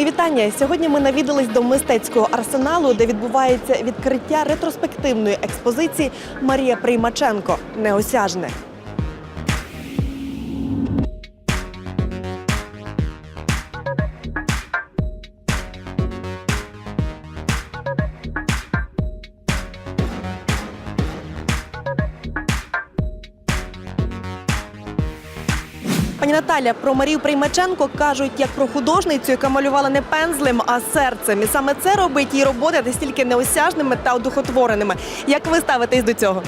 Мої вітання. Сьогодні ми навідались до мистецького арсеналу, де відбувається відкриття ретроспективної експозиції Марія Приймаченко Неосяжне. Пані Наталя, про Марію Приймаченко кажуть як про художницю, яка малювала не пензлем, а серцем. І саме це робить її роботи настільки неосяжними та одухотвореними. Як ви ставитесь до цього?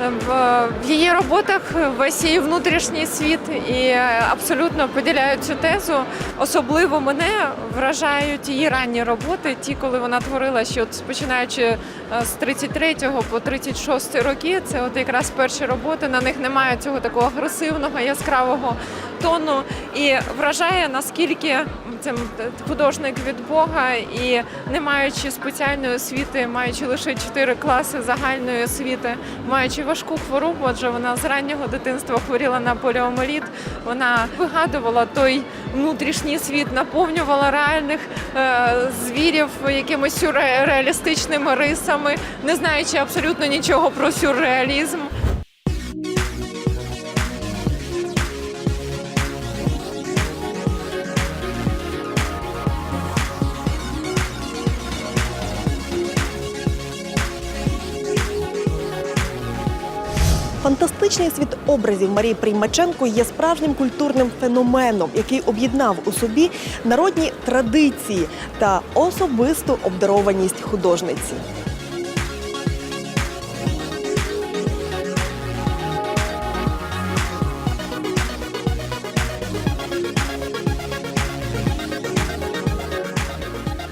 В, її роботах весь її внутрішній світ і абсолютно поділяю цю тезу. Особливо мене вражають її ранні роботи, ті, коли вона творила, що от починаючи е, з 33 по 36 роки, це от якраз перші роботи. На них немає цього такого агресивного, яскравого тону. І вражає наскільки це художник від Бога і не маючи спеціальної освіти, маючи лише 4 класи загальної освіти, маючи важку хворобу, адже вона з раннього дитинства хворіла на поліомеліт, вона вигадувала той внутрішній світ, наповнювала реальних е, звірів якимись сюрреалістичними рисами, не знаючи абсолютно нічого про сюрреалізм. Фантастичний світ образів Марії Приймаченко є справжнім культурним феноменом, який об'єднав у собі народні традиції та особисту обдарованість художниці.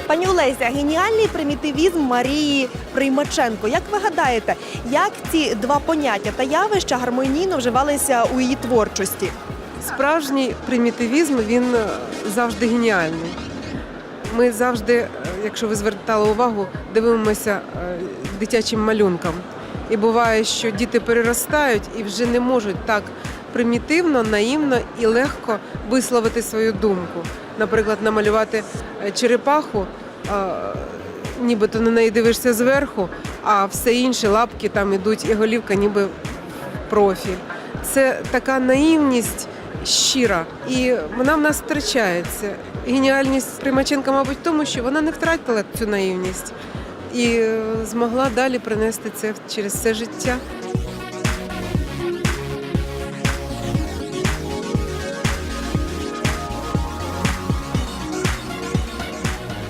Пані Олеся, геніальний примітивізм Марії Приймаченко. Як ви гадаєте, як ці два поняття та явища гармонійно вживалися у її творчості? Справжній примітивізм він е, завжди геніальний. Ми завжди, е, якщо ви звертали увагу, дивимося е, дитячим малюнкам. І буває, що діти переростають і вже не можуть так примітивно, наївно і легко висловити свою думку. Наприклад, намалювати черепаху, е, нібито на неї дивишся зверху, а все інше лапки там ідуть, і голівка ніби в профіль. Це така наївність щира, і вона в нас втрачається. Геніальність Примаченка, мабуть, в тому, що вона не втратила цю наївність і е, змогла далі принести це через все життя.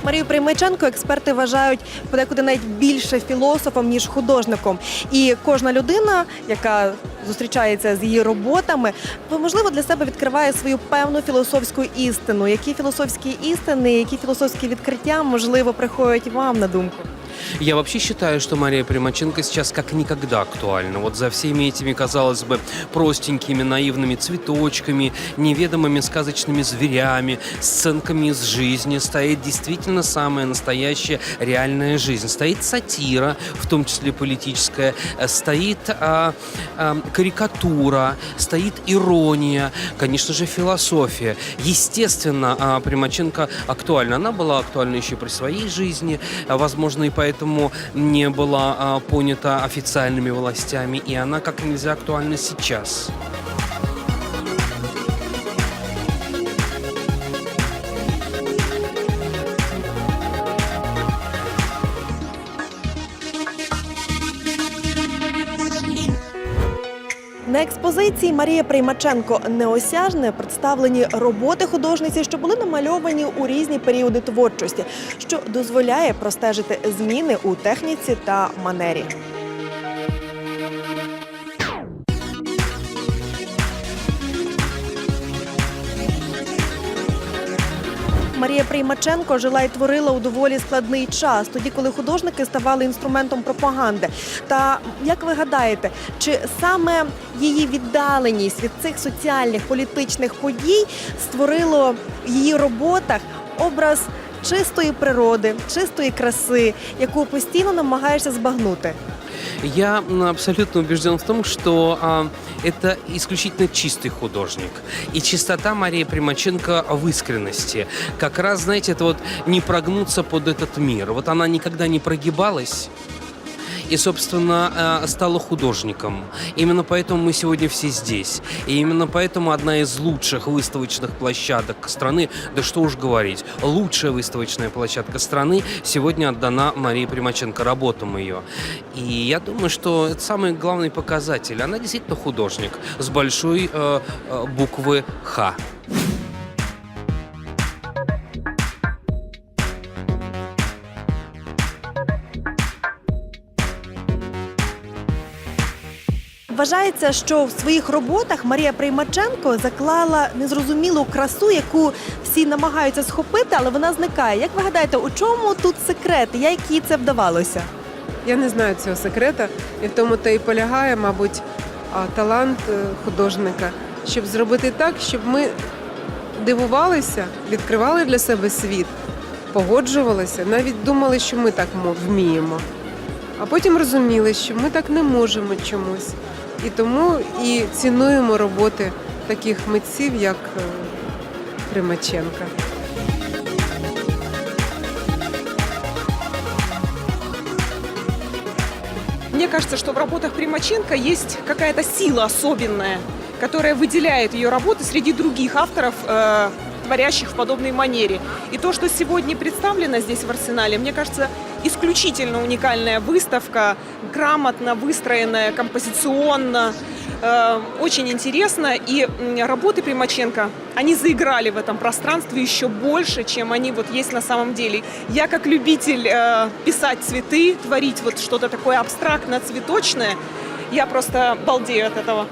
Марію Приймаченко експерти вважають подекуди навіть більше філософом ніж художником. І кожна людина, яка зустрічається з її роботами, можливо для себе відкриває свою певну філософську істину. Які філософські істини, які філософські відкриття можливо приходять вам на думку? Я вообще считаю, что Мария Примаченко сейчас как никогда актуальна. Вот за всеми этими, казалось бы, простенькими, наивными цветочками, неведомыми сказочными зверями, сценками из жизни стоит действительно самая настоящая реальная жизнь. Стоит сатира, в том числе политическая, э, стоит а, а, карикатура, стоит ирония, конечно же, философия. Естественно, а, Примаченко актуальна. Она была актуальна еще при своей жизни, а, возможно, и поэтому не была понята официальными властями, и она как нельзя актуальна сейчас. Експозиції Марія Приймаченко Неосяжне представлені роботи художниці, що були намальовані у різні періоди творчості, що дозволяє простежити зміни у техніці та манері. Марія Приймаченко жила і творила у доволі складний час, тоді, коли художники ставали інструментом пропаганди. Та як ви гадаєте, чи саме її віддаленість від цих соціальних політичних подій створило в її роботах образ чистої природи, чистої краси, яку постійно намагаєшся збагнути? Я м, абсолютно убежден в том, что а, это исключительно чистый художник. И чистота Марии Примаченко в искренности. Как раз, знаете, это вот не прогнуться под этот мир. Вот она никогда не прогибалась и, собственно, э, стала художником. Именно поэтому мы сегодня все здесь. И именно поэтому одна из лучших выставочных площадок страны, да что уж говорить, лучшая выставочная площадка страны сегодня отдана Марии Примаченко, работам ее. И я думаю, что это самый главный показатель. Она действительно художник с большой э, э, буквы «Х». Вважається, що в своїх роботах Марія Приймаченко заклала незрозумілу красу, яку всі намагаються схопити, але вона зникає. Як ви гадаєте, у чому тут секрет? Як їй це вдавалося? Я не знаю цього секрета, і в тому то і полягає, мабуть, талант е, художника, щоб зробити так, щоб ми дивувалися, відкривали для себе світ, погоджувалися, навіть думали, що ми так мо- вміємо. А потім розуміли, що ми так не можемо чомусь. І тому і цінуємо роботи таких митців, як е, Примаченка. Мне кажется, что в работах Примаченко есть какая-то сила особенная, которая выделяет ее работы среди других авторов, э, творящих в подобной манере. И то, что сегодня представлено здесь в арсенале, мне кажется, исключительно уникальная выставка, грамотно выстроенная, композиционно, э, очень интересно. И работы Примаченко, они заиграли в этом пространстве еще больше, чем они вот есть на самом деле. Я как любитель э, писать цветы, творить вот что-то такое абстрактно-цветочное, я просто балдею от этого.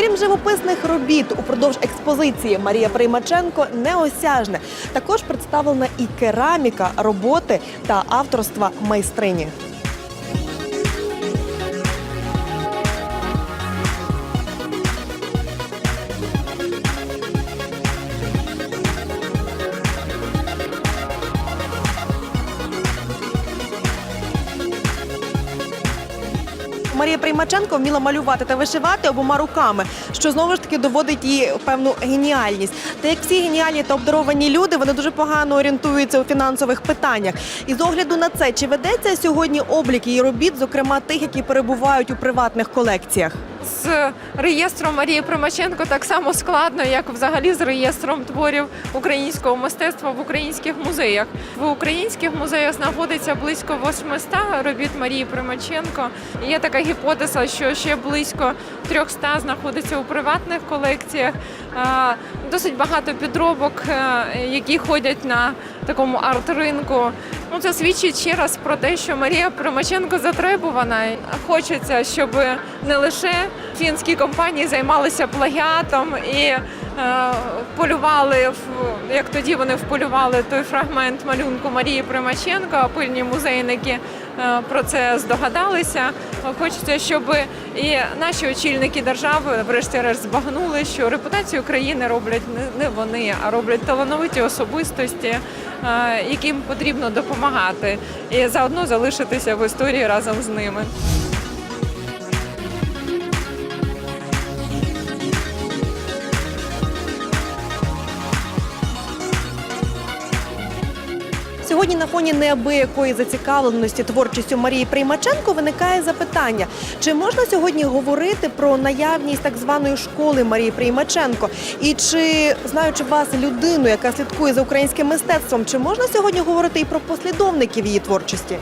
Окрім живописних робіт, упродовж експозиції Марія Приймаченко неосяжне. Також представлена і кераміка, роботи та авторства майстрині. Марія Приймаченко вміла малювати та вишивати обома руками, що знову ж таки доводить її певну геніальність. Та як всі геніальні та обдаровані люди, вони дуже погано орієнтуються у фінансових питаннях. І з огляду на це, чи ведеться сьогодні облік її робіт, зокрема тих, які перебувають у приватних колекціях? З реєстром Марії Примаченко так само складно, як взагалі з реєстром творів українського мистецтва в українських музеях. В українських музеях знаходиться близько 800 робіт Марії Примаченко. Є така гіпотеза, що ще близько 300 знаходиться у приватних колекціях. Досить багато підробок, е, які ходять на такому арт-ринку. Ну, це свідчить ще раз про те, що Марія Примаченко затребувана. Хочеться, щоб не лише фінські компанії займалися плагіатом і е, полювали як тоді вони вполювали той фрагмент малюнку Марії Примаченко, а пильні музейники про це здогадалися. Хочеться, щоб і наші очільники держави, врешті-решт, збагнули, що репутацію країни роблять не- не вони, а роблять талановиті особистості, е, яким потрібно допомагати, і заодно залишитися в історії разом з ними. Сьогодні на фоні неабиякої зацікавленості творчістю Марії Приймаченко виникає запитання: чи можна сьогодні говорити про наявність так званої школи Марії Приймаченко? І чи знаючи вас людину, яка слідкує за українським мистецтвом, чи можна сьогодні говорити і про послідовників її творчості?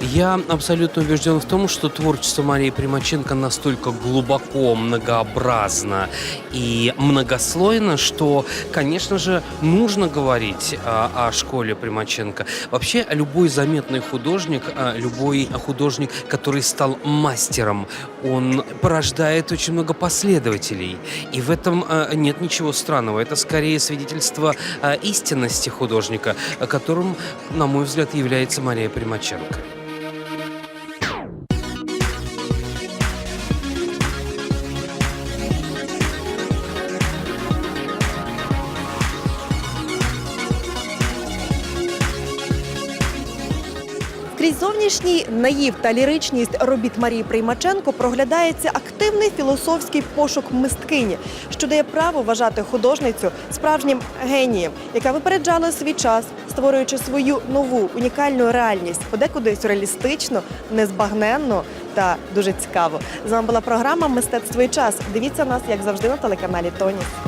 Я абсолютно убежден в том, что творчество Марии Примаченко настолько глубоко, многообразно и многослойно, что, конечно же, нужно говорить а, о школе Примаченко. Вообще, любой заметный художник, а, любой художник, который стал мастером, он порождает очень много последователей. И в этом а, нет ничего странного. Это скорее свидетельство истинности художника, которым, на мой взгляд, является Мария Примаченко. Крізь зовнішній наїв та ліричність робіт Марії Приймаченко проглядається активний філософський пошук мисткині, що дає право вважати художницю справжнім генієм, яка випереджала свій час, створюючи свою нову унікальну реальність, подекуди сюрреалістично, незбагненно та дуже цікаво. З вами була програма Мистецтво і час. Дивіться нас як завжди на телеканалі Тоніс.